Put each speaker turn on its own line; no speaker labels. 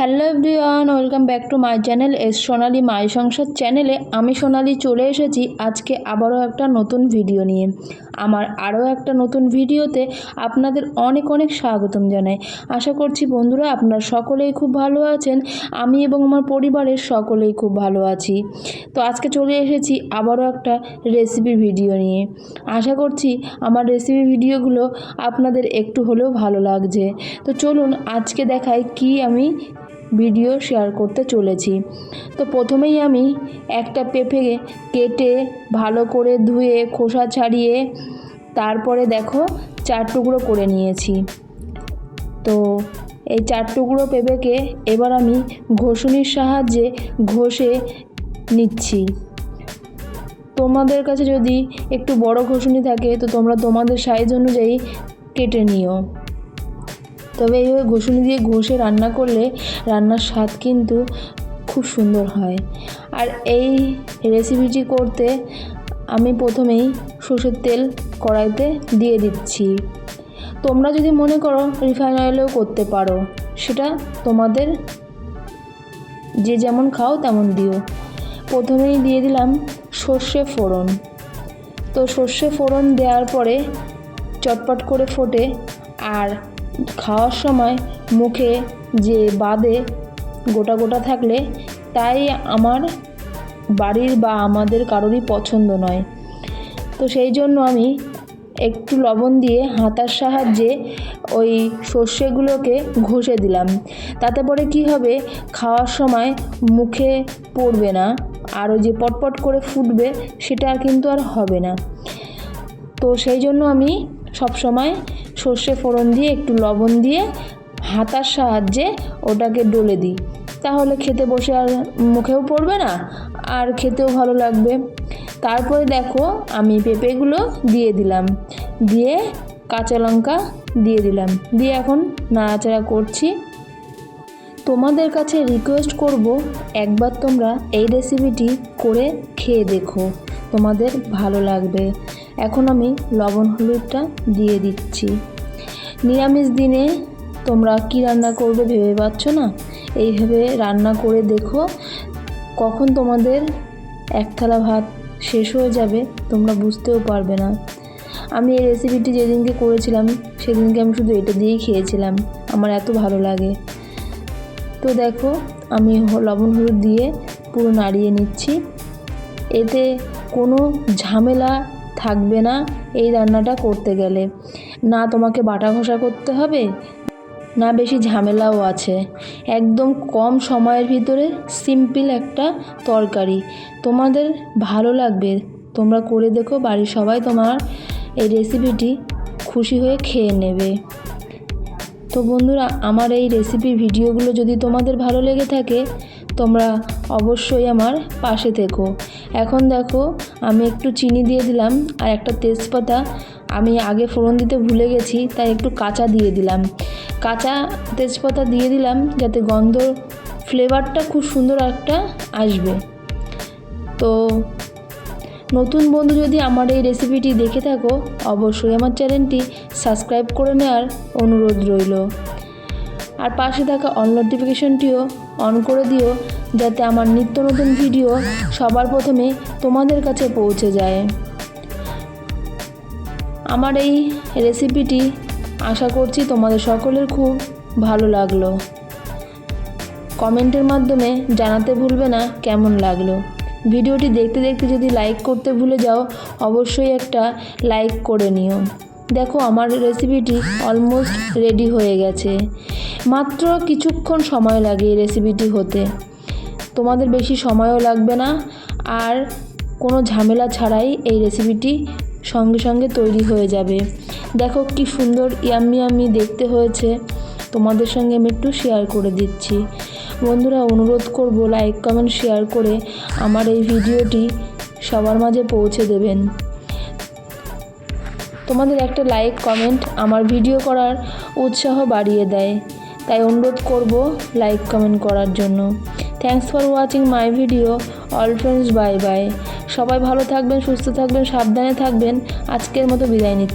Hello everyone welcome back to my channel S Sonali my Sansar চ্যানেলে আমি সোনালি চলে এসেছি আজকে আবারও একটা নতুন ভিডিও নিয়ে। আমার আরও একটা নতুন ভিডিওতে আপনাদের অনেক অনেক স্বাগতম জানাই। আশা করছি বন্ধুরা আপনারা সকলেই খুব ভালো আছেন, আমি এবং আমার পরিবারের সকলেই খুব ভালো আছি। তো আজকে চলে এসেছি আবারও একটা রেসিপি ভিডিও নিয়ে। আশা করছি আমার রেসিপি ভিডিওগুলো আপনাদের একটু হলেও ভালো লাগছে। তো চলুন আজকে দেখাই কি আমি ভিডিও শেয়ার করতে চলেছি। তো প্রথমেই আমি একটা পেঁপে কেটে ভালো করে ধুয়ে, খোসা ছাড়িয়ে তারপরে দেখো চার টুকরো করে নিয়েছি। তো এই চার টুকরো পেঁপেকে এবার আমি ঘষুনির সাহায্যে ঘষে নিচ্ছি। তোমাদের কাছে যদি একটু বড় ঘষুনি থাকে, তো তোমরা তোমাদের সাইজ অনুযায়ী কেটে নিও। তবে এইভাবে ঘষুনি দিয়ে ঘষে রান্না করলে রান্নার স্বাদ কিন্তু খুব সুন্দর হয়। আর এই রেসিপিটি করতে আমি প্রথমেই সর্ষের তেল কড়াইতে দিয়ে দিচ্ছি। তোমরা যদি মনে করো রিফাইন অয়েলেও করতে পারো, সেটা তোমাদের যে যেমন খাও তেমন দিও। প্রথমেই দিয়ে দিলাম সর্ষে ফোড়ন। তো সর্ষে ফোড়ন দেওয়ার পরে চটপট করে ফোটে, আর খাওয়ার সময় মুখে যে বাদে গোটা গোটা থাকলে, তাই আমার বাড়ির বা আমাদের কারোরই পছন্দ নয়। তো সেই জন্য আমি একটু লবণ দিয়ে হাতার সাহায্যে ওই সর্ষেগুলোকে ঘষে দিলাম। তাতে পরে কি হবে, খাওয়ার সময় মুখে পড়বে না, আর ওই যে পটপট করে ফুটবে, সেটা আর কিন্তু আর হবে না। তো সেই জন্য আমি সব সময় সর্ষে ফোড়ন দিয়ে, একটু লবণ দিয়ে হাতার সাহায্যে ওটাকে ডলে দিই। তাহলে খেতে বসে আর মুখেও পড়বে না, আর খেতেও ভালো লাগবে। তারপরে দেখো আমি পেঁপেগুলো দিয়ে দিলাম। দিয়ে কাঁচা লঙ্কা দিয়ে দিলাম। দিয়ে এখন নাড়াচাড়া করছি। তোমাদের কাছে রিকোয়েস্ট করব, একবার তোমরা এই রেসিপিটি করে খেয়ে দেখো। তোমাদের ভালো লাগবে। এখন আমি লবণ হলুদটা দিয়ে দিচ্ছি। নিরামিষ দিনে তোমরা কি রান্না করবে ভেবে পাচ্ছ না? এইভাবে রান্না করে দেখো, কখন তোমাদের এক থালা ভাত শেষ হয়ে যাবে তোমরা বুঝতেও পারবে না। আমি এই রেসিপিটি যেদিনকে করেছিলাম, সেদিনকে আমি শুধু এটা দিয়েই খেয়েছিলাম। আমার এত ভালো লাগে। তো দেখো, আমি লবণ হলুদ দিয়ে পুরো নাড়িয়ে নিচ্ছি। এতে কোনো ঝামেলা থাকবে না এই রান্নাটা করতে গেলে। না, তোমাকে বাটা ঘষা করতে হবে, না বেশি ঝামেলাও আছে। একদম কম সময়ের ভিতরে সিম্পল একটা তরকারি। তোমাদের ভালো লাগবে। তোমরা করে দেখো, বাড়ির সবাই তোমার এই রেসিপিটি খুশি হয়ে খেয়ে নেবে। তো বন্ধুরা, আমার এই রেসিপির ভিডিওগুলো যদি তোমাদের ভালো লেগে থাকে তোমরা অবশ্যই আমার পাশে থেকো। এখন দেখো, আমি একটু চিনি দিয়ে দিলাম আর একটা তেজপাতা। আমি আগে ফোড়ন দিতে ভুলে গেছি, তাই একটু কাঁচা দিয়ে দিলাম। কাঁচা তেজপাতা দিয়ে দিলাম যাতে গন্ধ, ফ্লেভারটা খুব সুন্দর একটা আসবে। তো নতুন বন্ধু যদি আমার এই রেসিপিটি দেখে থাকো, অবশ্যই আমার চ্যানেলটি সাবস্ক্রাইব করে নেওয়ার অনুরোধ রইল। আর পাশে থাকা অন নোটিফিকেশনটিও অন করে দিও, যাতে আমার নিত্য নতুন ভিডিও সবার প্রথমে তোমাদের কাছে পৌঁছে যায়। আমার এই রেসিপিটি আশা করছি তোমাদের সকলের খুব ভালো লাগল। কমেন্টের মাধ্যমে জানাতে ভুলবে না কেমন লাগল। ভিডিওটি দেখতে দেখতে যদি লাইক করতে ভুলে যাও, অবশ্যই একটা লাইক করে নিও। দেখো আমার রেসিপিটি অলমোস্ট রেডি হয়ে গেছে। মাত্র কিছুক্ষণ সময় লাগে এই রেসিপিটি হতে। তোমাদের বেশি সময়ও লাগবে না, আর কোনো ঝামেলা ছাড়াই এই রেসিপিটি সঙ্গে সঙ্গে তৈরি হয়ে যাবে। দেখো কি সুন্দর ইয়াম্মি ইয়াম্মি দেখতে হয়েছে। তোমাদের সঙ্গে আমি একটু শেয়ার করে দিচ্ছি। বন্ধুরা, অনুরোধ করব লাইক কমেন্ট শেয়ার করে আমার এই ভিডিওটি সবার মাঝে পৌঁছে দেবেন। তোমাদের একটা লাইক কমেন্ট আমার ভিডিও করার উৎসাহ বাড়িয়ে দেয়। তাই অনুরোধ করব লাইক কমেন্ট করার জন্য। Thanks for watching my video all friends bye bye সবাই ভালো থাকবেন, সুস্থ থাকবেন, সাবধানে থাকবেন। আজকের মতো বিদায় নিচ্ছি।